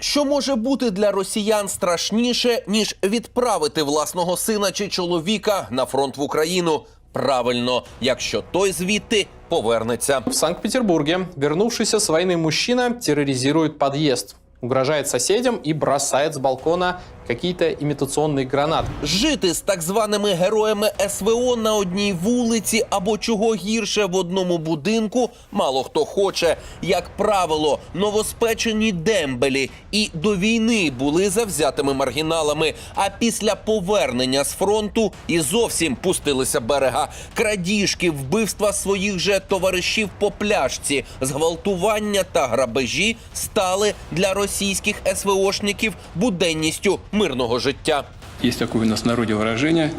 Що може бути для росіян страшніше, ніж відправити власного сина чи чоловіка на фронт в Україну? Правильно, якщо той звідти повернеться. В Санкт-Петербурге вернувшийся з війни мужчина тероризує під'їзд, угрожає соседям і бросає з балкона какие-то имитационные гранаты. Жити з так званими героями СВО на одній вулиці або чого гірше в одному будинку мало хто хоче. Як правило, новоспечені дембелі і до війни були завзятими маргіналами. А після повернення з фронту і зовсім пустилися берега. Крадіжки, вбивства своїх же товаришів по пляшці, зґвалтування та грабежі стали для російських СВОшників буденністю мирного життя. Есть такое у нас в народе выражение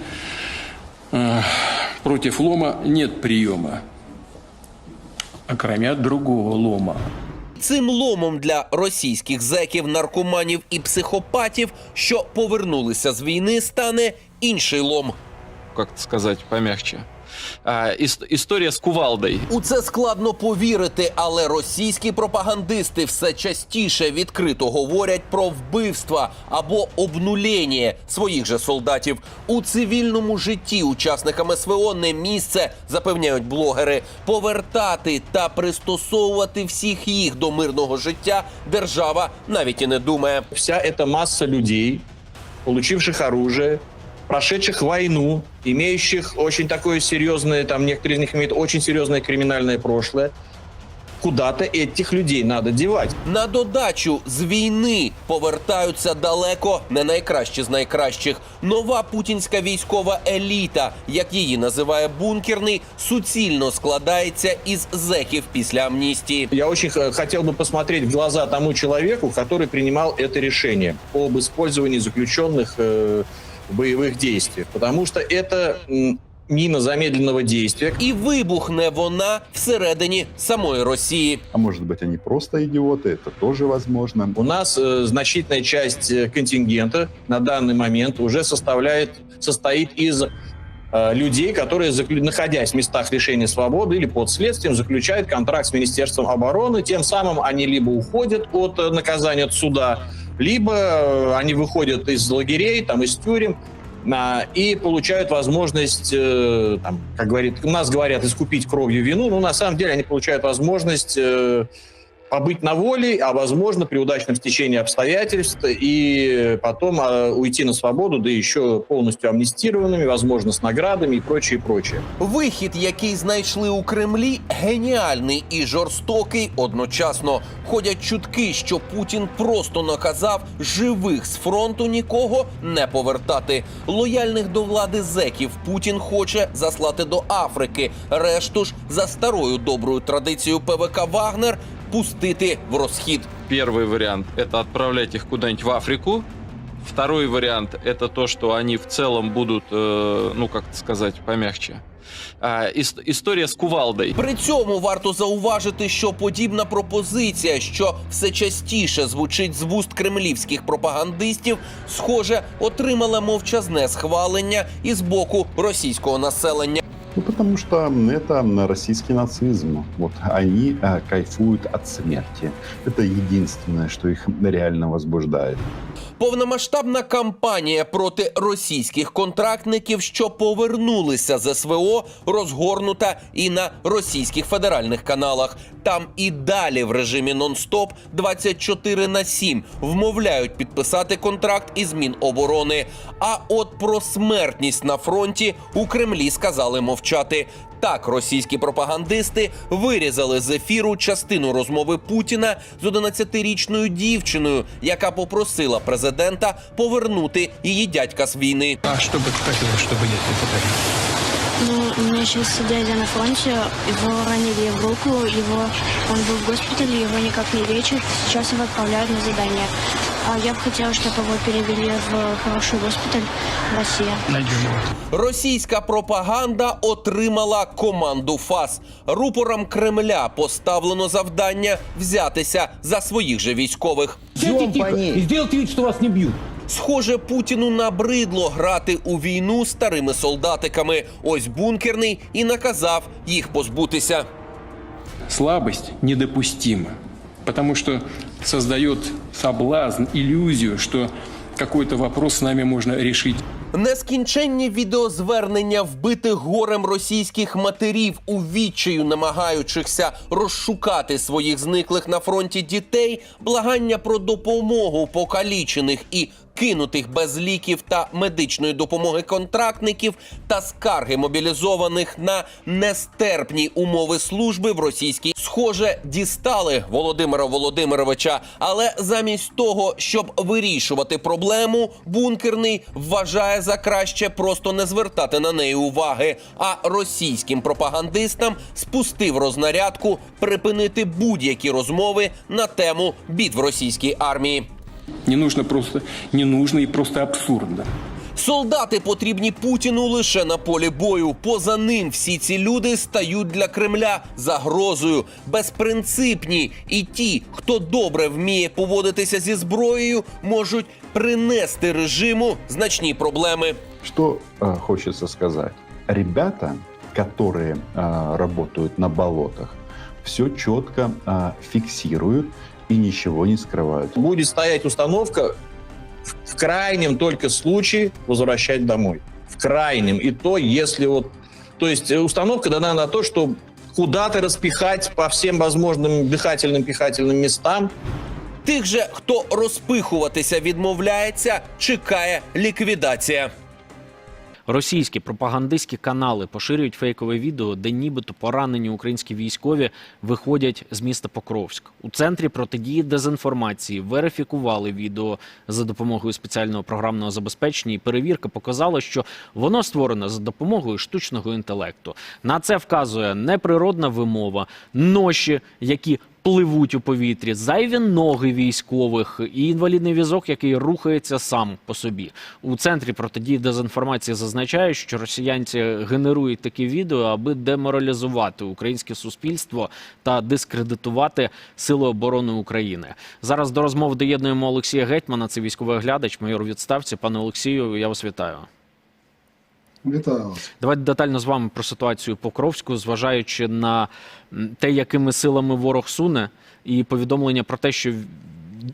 э, «против лома нет приема, окромя другого лома». Цим ломом для російських зеків, наркоманів і психопатів, що повернулися з війни, стане інший лом. как это сказать помягче. А, ис- история с кувалдой. У це складно повірити, але російські пропагандисти все частіше відкрито говорять про вбивства або обнулєння своїх же солдатів. У цивільному житті учасникам СВО не місце, запевняють блогери. Повертати та пристосовувати всіх їх до мирного життя держава навіть і не думає. вся эта масса людей, получивших оружие, прошедших войну, имеющих очень такое серьезное, там некоторые из них имеют очень серьезное криминальное прошлое, куда-то этих людей надо девать. На додачу з війни повертаються далеко не найкращі з найкращих. Нова путінська військова еліта, як її називає бункерний, суцільно складається із зеків після амністії. Я очень х- хотел бы посмотреть в глаза тому человеку, который принимал это решение об использовании заключенных э, в боевых действиях, потому что это м, мина замедленного действия, І вибухне вона всередині самої Росії. А может быть, они просто идиоты, это тоже возможно. У нас э, значительная часть э, контингента на данный момент уже составляет, состоит из э, людей, которые, заклю- находясь в местах лишения свободы или под следствием, заключают контракт с Министерством обороны. Тем самым они либо уходят от э, наказания от суда, либо э, они выходят из лагерей, там, из тюрем, а, и получают возможность, э, там, как говорит, у нас говорят, искупить кровью вину, но на самом деле они получают возможность э, побыть на воле, а возможно при удачном стечении обстоятельств и потом э, уйти на свободу, да еще полностью амнистированными, возможно, с наградами и прочее, и прочее. Вихід, який знайшли у Кремлі, геніальний і жорстокий одночасно. Ходять чутки, що Путін просто наказав живих з фронту нікого не повертати. Лояльних до влади зеків Путін хоче заслати до Африки. Решту ж за старою доброю традицією ПВК Вагнер пустити в розхід. Первый вариант – это отправлять их куда-нибудь в Африку. Второй вариант – это то, что они в целом будут, э, ну, как это сказать помягче. А, ис- история с кувалдой. При цьому варто зауважити, що подібна пропозиція, що все частіше звучить з вуст кремлівських пропагандистів, схоже, отримала мовчазне схвалення і з боку російського населення. Ну, потому что это российский нацизм. Вот они э, кайфуют от смерти. Это единственное, что их реально возбуждает. Повномасштабна кампанія проти російських контрактників, що повернулися з СВО, розгорнута і на російських федеральних каналах. Там і далі в режимі нон-стоп 24 на 7 вмовляють підписати контракт із Міноборони. А от про смертність на фронті у Кремлі сказали мовчати. Так, російські пропагандисти вирізали з ефіру частину розмови Путіна з 11-річною дівчиною, яка попросила президента повернути її дядька з війни. А что бы ты хотела, чтобы я тебе подарил? Ну, у меня сейчас дядя на фронте, его ранили в руку, его, он был в госпитале, его никак не лечат, сейчас его отправляют на задание. А я бы хотела, чтобы его перевели в хороший. Найдем его. Російська пропаганда отримала команду ФАС. Рупорам Кремля поставлено завдання взятися за своїх же військових. Сядьте тихо вид, что вас не бьют. Схоже, Путіну набридло грати у війну старими солдатиками. Ось бункерний і наказав їх позбутися. Слабость недопустима, потому что создает соблазн, иллюзию, что какой-то вопрос с нами можно решить. Нескінченні відеозвернення вбитих горем російських матерів у відчаю намагаючихся розшукати своїх зниклих на фронті дітей, благання про допомогу покалічених і кинутих без ліків та медичної допомоги контрактників та скарги мобілізованих на нестерпні умови служби в російській схоже дістали Володимира Володимировича. Але замість того, щоб вирішувати проблему, бункерний вважає за краще просто не звертати на неї уваги. А російським пропагандистам спустив рознарядку припинити будь-які розмови на тему бід в російській армії. Не нужно просто, не нужно и просто абсурдно. Солдати потрібні Путіну лише на полі бою. Поза ним всі ці люди стають для Кремля загрозою, безпринципні. І ті, хто добре вміє поводитися зі зброєю, можуть принести режиму значні проблеми. Что э, хочется сказать? Ребята, которые э, работают на болотах, все четко э, фиксируют и ничего не скрывают. Будет стоять установка в- в крайнем только случае возвращать домой. В крайнем. И то, если вот... То есть э, установка дана на то, что куда-то распихать по всем возможным дыхательным, пихательным местам, Тих же, хто розпихуватися відмовляється, чекає ліквідація. Російські пропагандистські канали поширюють фейкове відео, де нібито поранені українські військові виходять з міста Покровськ. У центрі протидії дезінформації верифікували відео за допомогою спеціального програмного забезпечення, і перевірка показала, що воно створено за допомогою штучного інтелекту. На це вказує неприродна вимова, ноші, які пливуть у повітрі, зайві ноги військових і інвалідний візок, який рухається сам по собі. У центрі протидії дезінформації зазначають, що росіянці генерують такі відео, аби деморалізувати українське суспільство та дискредитувати сили оборони України. Зараз до розмови доєднуємо Олексія Гетьмана. Це військовий оглядач, майор відставці. Пане Олексію, я вас вітаю. Вітаю вас. Давайте детально з вами про ситуацію Покровську, зважаючи на те, якими силами ворог суне, і повідомлення про те, що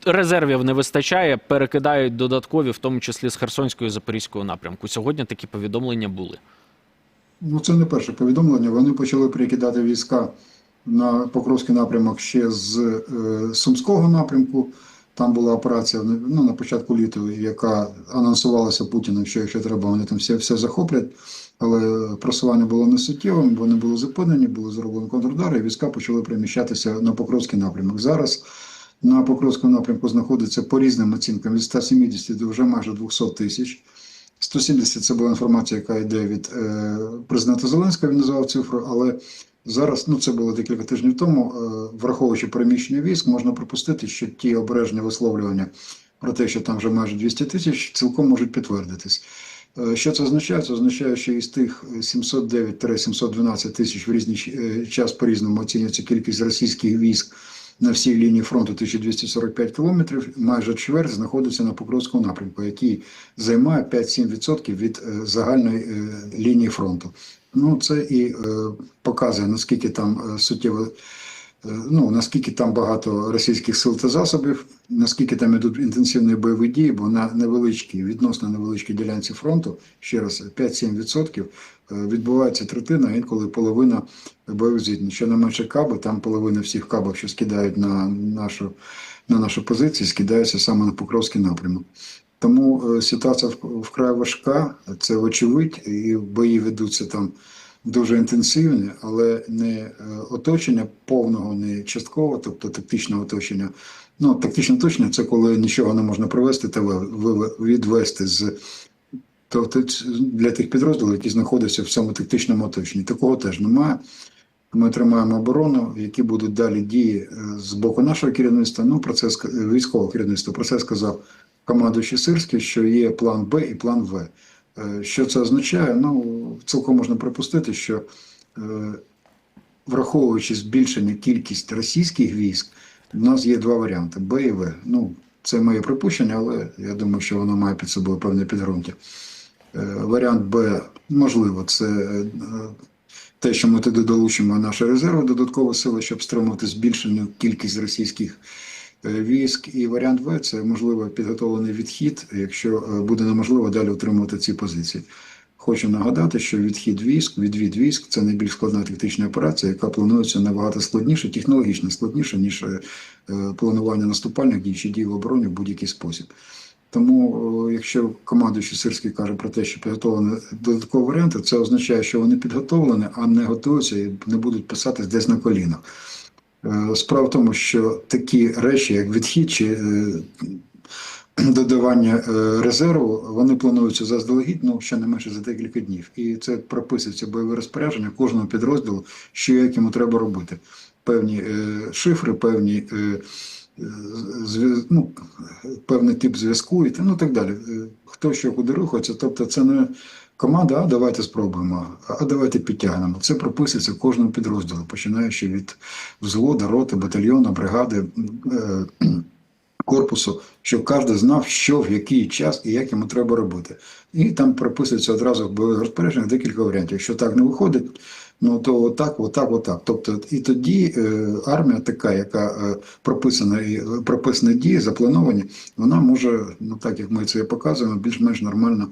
резервів не вистачає, перекидають додаткові, в тому числі з Херсонського і Запорізького напрямку. Сьогодні такі повідомлення були. Ну, це не перше повідомлення. Вони почали перекидати війська на Покровський напрямок ще з е, Сумського напрямку. Там була операція ну, на початку літа, яка анонсувалася Путіним, що якщо треба, вони там все, все захоплять. Але просування було не суттєвим, вони були зупинені, були зроблені контрудари, і війська почали переміщатися на Покровський напрямок. Зараз на Покровському напрямку знаходиться по різним оцінкам від 170 до вже майже 200 тисяч. 170 це була інформація, яка йде від е, президента Зеленського, він назвав цифру, але зараз, ну це було декілька тижнів тому, е, враховуючи переміщення військ, можна припустити, що ті обережні висловлювання про те, що там вже майже 200 тисяч, цілком можуть підтвердитись. Е, Що це означає? Це означає, що із тих 709-712 тисяч в різний е, час по-різному оцінюється кількість російських військ на всій лінії фронту 1245 кілометрів, майже чверть знаходиться на Покровському напрямку, який займає 5-7% від е, загальної е, лінії фронту. Ну, це і е, показує, наскільки там суттєво, ну, наскільки там багато російських сил та засобів, наскільки там ідуть інтенсивні бойові дії, бо на невеличкій, відносно невеличкій ділянці фронту, ще раз, 5-7% е, відбувається третина, інколи половина бойових зіткнень. Що не менше каби, там половина всіх кабів, що скидають на нашу, на нашу позицію, скидаються саме на Покровський напрямок. Тому е, ситуація вкрай важка, це очевидь, і бої ведуться там дуже інтенсивні, але не е, оточення повного, не часткового, тобто тактичне оточення. Ну, тактичне оточення це коли нічого не можна провести та відвести з тобто для тих підрозділів, які знаходяться в цьому тактичному оточенні. Такого теж немає. Ми тримаємо оборону, які будуть далі дії е, з боку нашого керівництва. Ну, про це військового керівництва. Про це сказав командуючий Сирський, що є план Б і план В. Е, Що це означає? Ну, цілком можна припустити, що е, враховуючи збільшення кількість російських військ, у нас є два варіанти Б і В. Ну, це моє припущення, але я думаю, що воно має під собою певне підґрунтя. Е, Варіант Б, можливо, це е, те, що ми туди долучимо наші резерви, додаткові сили, щоб стримувати збільшену кількість російських е, військ. І варіант В це можливо підготовлений відхід, якщо буде неможливо далі утримувати ці позиції. Хочу нагадати, що відхід військ, відвід військ це найбільш складна тактична операція, яка планується набагато складніше, технологічно складніше, ніж е, е, планування наступальних дій чи дій в обороні в будь-який спосіб. Тому, якщо командуючий Сирський каже про те, що підготовлені додаткові варіанти, це означає, що вони підготовлені, а не готуються і не будуть писатись десь на колінах. Е, Справа в тому, що такі речі, як відхід чи е, додавання е, резерву, вони плануються заздалегідь, ну щонайменше за декілька днів. І це прописується бойове розпорядження кожного підрозділу, що як йому треба робити. Певні е, шифри, певні. Е, ну, певний тип зв'язку і ну так далі. Е, Хто що куди рухається, тобто це не команда, а давайте спробуємо, а давайте підтягнемо. Це прописується кожному підрозділу, починаючи від взводу, роти, батальйону, бригади, е, корпусу, щоб кожен знав, що в який час і як йому треба робити. І там прописується одразу в бойових розпорядженнях декілька варіантів. Якщо так не виходить, ну то отак, отак, отак. Тобто, і тоді е, армія така, яка е, прописана і прописані дії, заплановані, вона може, ну так як ми це показуємо, більш-менш нормально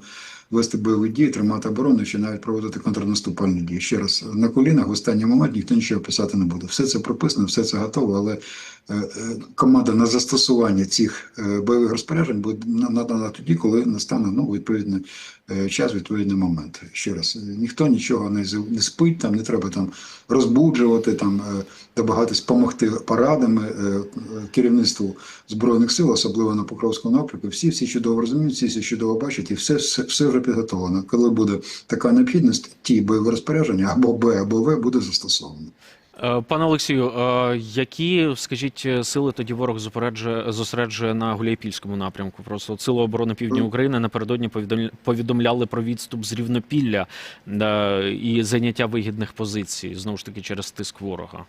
вести бойові дії, тримати оборону чи навіть проводити контрнаступальні дії. Ще раз на колінах в останній момент ніхто нічого писати не буде. Все це прописано, все це готово, але команда на застосування цих е, бойових розпоряджень буде надана тоді, коли настане ну, відповідний е, час, відповідний момент. Ще раз, е, ніхто нічого не, не спить, там не треба там розбуджувати, там е, домагатись допомогти порадами е, е, керівництву збройних сил, особливо на Покровському напрямку. Всі всі чудово розуміють, всі всі чудово бачать, і все, все, все вже підготовлено. Коли буде така необхідність, ті бойові розпорядження або Б, або В буде застосовано. Е, Пане Олексію, е, які, скажіть, сили тоді ворог зосереджує, на Гуляйпільському напрямку? Просто Сили оборони Півдня України напередодні повідомля- повідомляли про відступ з Рівнопілля е, і зайняття вигідних позицій, знову ж таки, через тиск ворога.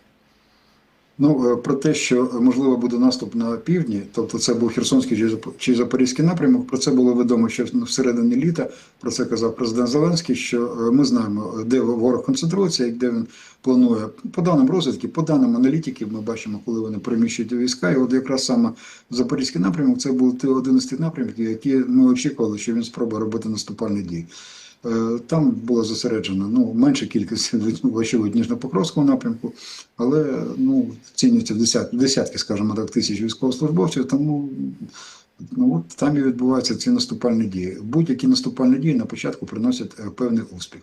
Ну, е, про те, що е, можливо буде наступ на півдні, тобто це був Херсонський чи Зап- чи Запорізький напрямок. Про це було відомо ще всередині літа. Про це казав президент Зеленський. Що е, ми знаємо, де ворог концентрується і де він планує. По даним розвідки, по даним аналітиків, ми бачимо, коли вони переміщують війська. І от якраз саме Запорізький напрямок це був один із тих напрямків, які ми очікували, що він спробує робити наступальні дії. Е, Там було зосереджено ну, менша кількість очевидь, ніж на Покровському напрямку, але ну, цінюється в десятки, десятки, скажімо так, тисяч військовослужбовців, тому ну, от там і відбуваються ці наступальні дії. Будь-які наступальні дії на початку приносять е, певний успіх.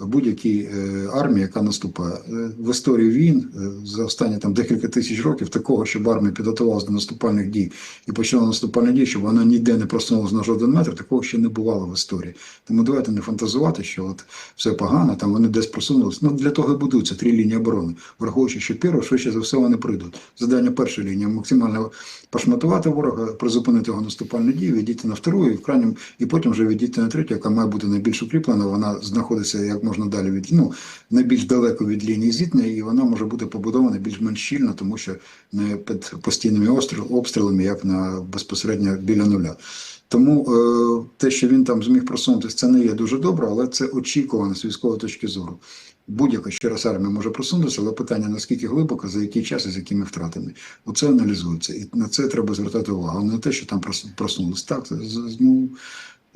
Будь-якій е, армії, яка наступає Е, в історії війн е, за останні там декілька тисяч років, такого, щоб армія підготувалася до наступальних дій і почала наступальні дії, щоб вона ніде не просунулася на жоден метр, такого ще не бувало в історії. Тому давайте не фантазувати, що от все погано, там вони десь просунулися. Ну для того і будуються три лінії оборони, враховуючи, що першу, швидше за все, вони прийдуть. Завдання першої лінії максимально пошматувати ворога, призупинити його наступальні дії, відійти на втору і в крайньому, і потім вже відійти на третю, яка має бути найбільш укріплена. Вона знаходиться як можна далі від ну найбільш далеко від лінії зіткнення, і вона може бути побудована більш-менш щільно, тому що не під постійними обстріл, обстрілами, як на безпосередньо біля нуля. Тому е, те, що він там зміг просунутися, це не є дуже добре, але це очікувано з військової точки зору. Будь-яка ще раз армія може просунутися, але питання наскільки глибоко, за який час і з якими втратами. Оце аналізується. І на це треба звертати увагу. Не те, що там прос- просунулися. Так, ну,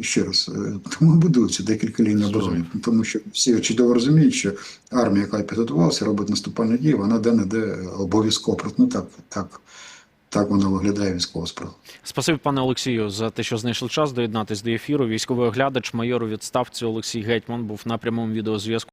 ще раз, е, тому будуються декілька ліній оборони. Тому що всі чудово розуміють, що армія, яка підготувалася, робить наступальні дії, вона де-не-де обов'язково. Ну так, так, так вона виглядає військова справа. Спасибі, пане Олексію, за те, що знайшли час доєднатись до ефіру. Військовий оглядач, майор у відставці Олексій Гетьман був на прямому відеозв'язку.